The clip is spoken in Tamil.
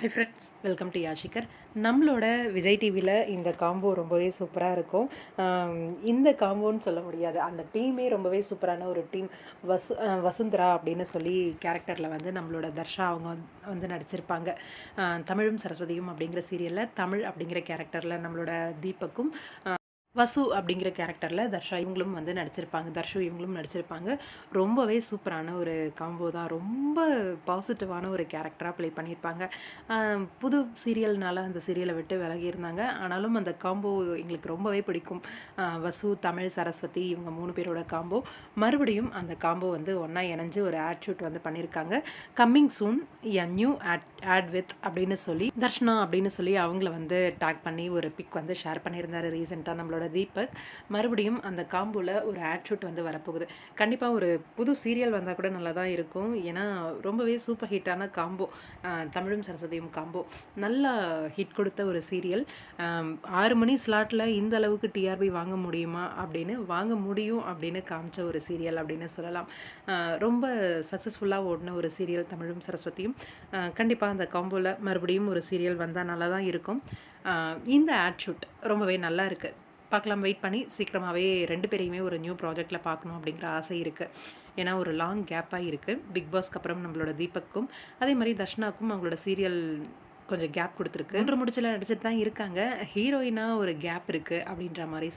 ஹை ஃப்ரெண்ட்ஸ் வெல்கம் டு யாஷிகர் நம்மளோட விஜய் டிவியில் இந்த காம்போ ரொம்பவே சூப்பராக இருக்கும். இந்த காம்போன்னு சொல்ல முடியாது. அந்த டீமே ரொம்பவே சூப்பரான ஒரு டீம் வசு வசுந்தரா அப்படின்னு சொல்லி கேரக்டரில் வந்து நம்மளோட தர்ஷா அவங்க வந்து- நடிச்சிருப்பாங்க. தமிழும் சரஸ்வதியும் அப்படிங்கிற சீரியலில் தமிழ் அப்படிங்கிற கேரக்டரில் நம்மளோட தீபக்கும் வசு அப்படிங்கிற கேரக்டரில் தர்ஷா இவங்களும் வந்து நடிச்சிருப்பாங்க. தர்ஷு இவங்களும் நடிச்சிருப்பாங்க. ரொம்பவே சூப்பரான ஒரு காம்போ தான். ரொம்ப பாசிட்டிவான ஒரு கேரக்டராக ப்ளே பண்ணியிருப்பாங்க. புது சீரியல்னால அந்த சீரியலை விட்டு விலகி இருந்தாங்க ஆனாலும் அந்த காம்போ எங்களுக்கு ரொம்பவே பிடிக்கும். வசு தமிழ் சரஸ்வதி இவங்க மூணு பேரோட காம்போ மறுபடியும் அந்த காம்போ வந்து ஒன்றா இணைஞ்சு ஒரு ஆட் ஷூட் வந்து பண்ணியிருக்காங்க. Coming soon a new ad ad with அப்படின்னு சொல்லி தர்ஷனா அப்படின்னு சொல்லி அவங்கள வந்து டேக் பண்ணி ஒரு பிக் வந்து ஷேர் பண்ணியிருந்தாரு ரீசெண்டாக நம்மளோட தீபக் மறுபடியும் அந்த காம்போவில் ஒரு ஆட் ஷூட் வந்து வரப்போகுது. கண்டிப்பாக ஒரு புது சீரியல் வந்தால் கூட நல்லா தான் இருக்கும். ஏன்னா ரொம்பவே சூப்பர் ஹிட்டான காம்போ தமிழும் சரஸ்வதியும் காம்போ. நல்லா ஹிட் கொடுத்த ஒரு சீரியல் ஆறு மணி ஸ்லாட்டில் இந்த அளவுக்கு டிஆர்பி வாங்க முடியுமா அப்படின்னு வாங்க முடியும் அப்படின்னு காமிச்ச ஒரு சீரியல் அப்படின்னு சொல்லலாம். ரொம்ப சக்ஸஸ்ஃபுல்லாக ஓடின ஒரு சீரியல் தமிழும் சரஸ்வதியும். கண்டிப்பாக அந்த காம்போவில் மறுபடியும் ஒரு சீரியல் வந்தால் நல்லா தான் இருக்கும் இந்த ஆட் ஷூட் ரொம்பவே நல்லா இருக்குது பார்க்கலாம் வெயிட் பண்ணி. சீக்கிரமாகவே ரெண்டு பேரையுமே ஒரு நியூ ப்ராஜெக்டில் பார்க்கணும் அப்படிங்கிற ஆசை இருக்குது ஏன்னா ஒரு லாங் கேப்பாக இருக்குது பிக் பாஸ்க்கு அப்புறம் நம்மளோட தீபக்கும் அதே மாதிரி தர்ஷனாக்கும் அவங்களோட சீரியல் கொஞ்சம் கேப் கொடுத்துருக்கு. ஒன்று முடிச்சல நடிச்சிட்டு தான் இருக்காங்க. ஹீரோயினாக ஒரு கேப் இருக்குது அப்படின்ற மாதிரி